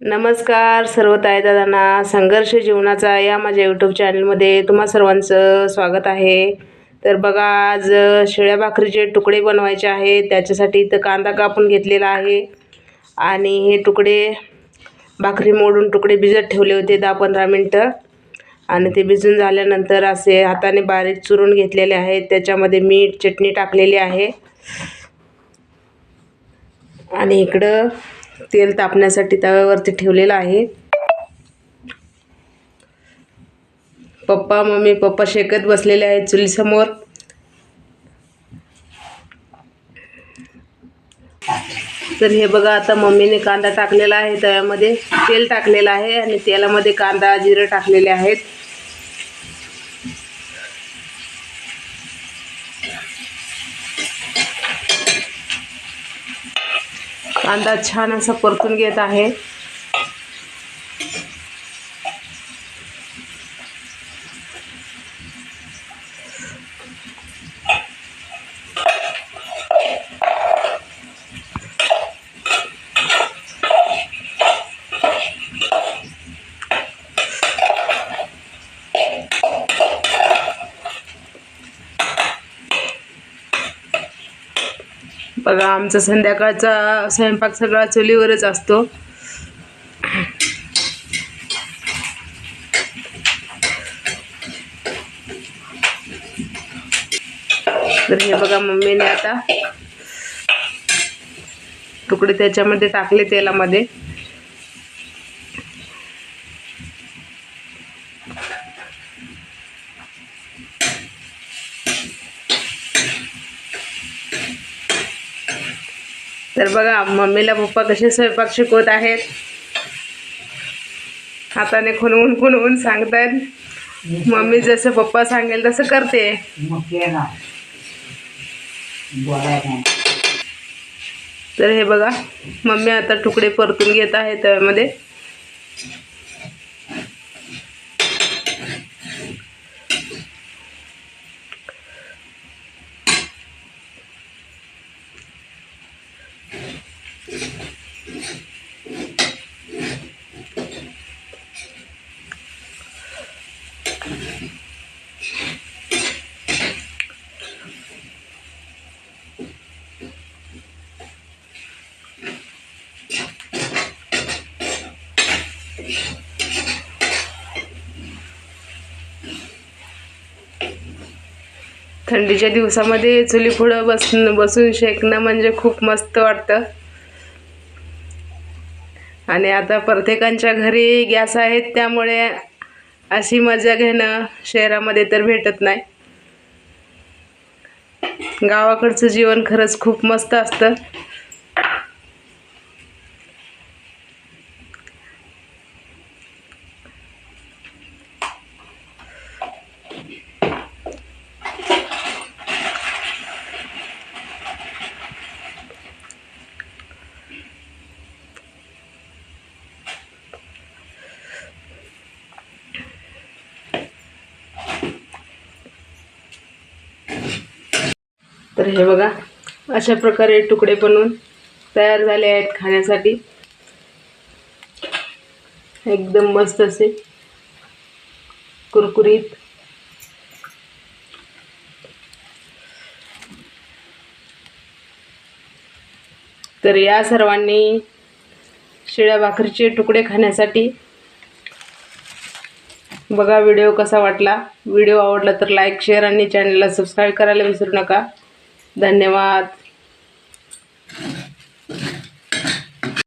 नमस्कार सर्व दादांना संघर्ष जीवनाचा या माझ्या यूट्यूब चॅनलमध्ये तुम्हा सर्वांचं स्वागत आहे. तर बघा आज शिळ्या भाकरीचे तुकडे बनवायचे आहे. त्याच्यासाठी इथं कांदा कापून घेतलेला आहे. आणि हे तुकडे भाकरी मोडून तुकडे भिजत ठेवले होते दहा पंधरा मिनटं. आणि ते भिजून झाल्यानंतर असे हाताने बारीक चुरून घेतलेले आहेत. त्याच्यामध्ये मीठ चटणी टाकलेली आहे. आणि इकडं तेल तापण्यासाठी तव्यावरती ठेवलेलं आहे. पप्पा मम्मी पप्पा शेकत बसलेले आहेत चुलीसमोर. तर हे बघा आता मम्मीने कांदा टाकलेला आहे तव्यामध्ये. तेल टाकलेलं आहे आणि तेलामध्ये कांदा जिरं टाकलेले आहेत. कांदा छान असा परतून घेत आहे. बघा आमचा संध्याकाळचा स्वयंपाक सगळा चुलीवरच असतो. तर हे बघा मम्मीने आता तुकडे त्याच्यामध्ये टाकले तेलामध्ये. तर बघा मम्मीला पप्पा कसे स्वयंपाक शिकवत आहेत. हाताने खुणवून खुणवून सांगतायत. मम्मी जसं पप्पा सांगेल तसं करते. तर हे बघा मम्मी आता तुकडे परतून घेत आहे त्यामध्ये. थंडीच्या दिवसामध्ये चुली पुढं बस बसून शेकणं म्हणजे खूप मस्त वाटतं. आणि आता प्रत्येकांच्या घरी गॅस आहेत त्यामुळे अशी मजा घेणं शहरामध्ये तर भेटत नाही. गावाकडचं जीवन खरंच खूप मस्त असतं. तर हे बघा अशा प्रकारे तुकडे बनवून तयार झाले आहेत खाण्यासाठी. एकदम मस्त असे कुरकुरीत. तर या सर्वांनी शिळ्या भाकरीचे तुकडे खाण्यासाठी बघा व्हिडिओ कसा वाटला. व्हिडिओ आवडला तर लाईक शेअर आणि चॅनलला सबस्क्राईब करायला विसरू नका. धन्यवाद.